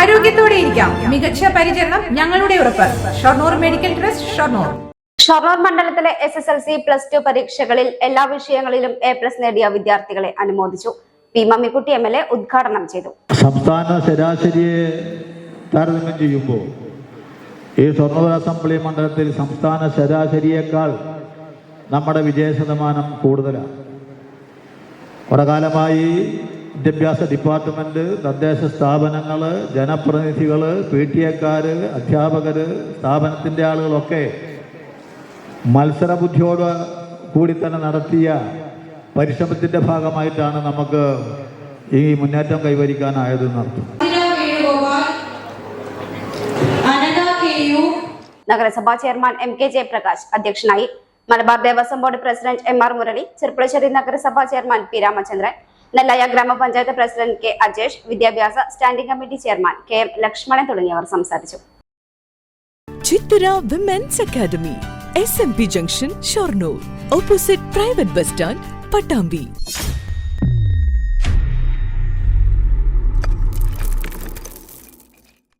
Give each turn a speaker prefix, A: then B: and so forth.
A: ആരോഗ്യത്തോടെ ഇരിക്കാം. മികച്ച പരിചരണം ഞങ്ങളുടെ ഉറപ്പ്. Shoranur medical trust Shoranur.
B: Shoranur മണ്ഡലത്തിലെ S S L C plus two പരീക്ഷകളിൽ എല്ലാ വിഷയങ്ങളിലും എ പ്ലസ് നേടിയ വിദ്യാർത്ഥികളെ അനുമോദിച്ചു. P Mammikutty M L A ഉദ്ഘാടനം ചെയ്തു.
C: സംസ്ഥാന ശരാശരിയെ താരതമ്യം ചെയ്യുമ്പോൾ ഈ ഷൊർണൂർ അസംബ്ലി മണ്ഡലത്തിൽ സംസ്ഥാന ശരാശരിയേക്കാൾ നമ്മുടെ വിജയ ശതമാനം കൂടുതലാണ്. കുറെ കാലമായി വിദ്യാഭ്യാസ ഡിപ്പാർട്ട്മെന്റ് തദ്ദേശ സ്ഥാപനങ്ങൾ ജനപ്രതിനിധികൾ പി ടി എക്കാർ അധ്യാപകർ സ്ഥാപനത്തിന്റെ ആളുകളൊക്കെ മത്സരബുദ്ധിയോട് കൂടി തന്നെ നടത്തിയ പരിശ്രമത്തിന്റെ ഭാഗമായിട്ടാണ് നമുക്ക് ഈ മുന്നേറ്റം കൈവരിക്കാനായത്
B: നഗരസഭാ ചെയർമാൻ എം കെ ജയപ്രകാശ് അധ്യക്ഷനായി Malabar Devaswom board president M R Murali Cherpulassery നഗരസഭാ ചെയർമാൻ പി രാമചന്ദ്രൻ നെല്ലയ ഗ്രാമപഞ്ചായത്ത് പ്രസിഡന്റ് കെ അജേഷ് വിദ്യാഭ്യാസ standing committee chairman K M Lakshmanan തുടങ്ങിയവർ സംസാരിച്ചു.
D: Chithara women's academy S M P junction Shoranur opposite private bus stand Pattambi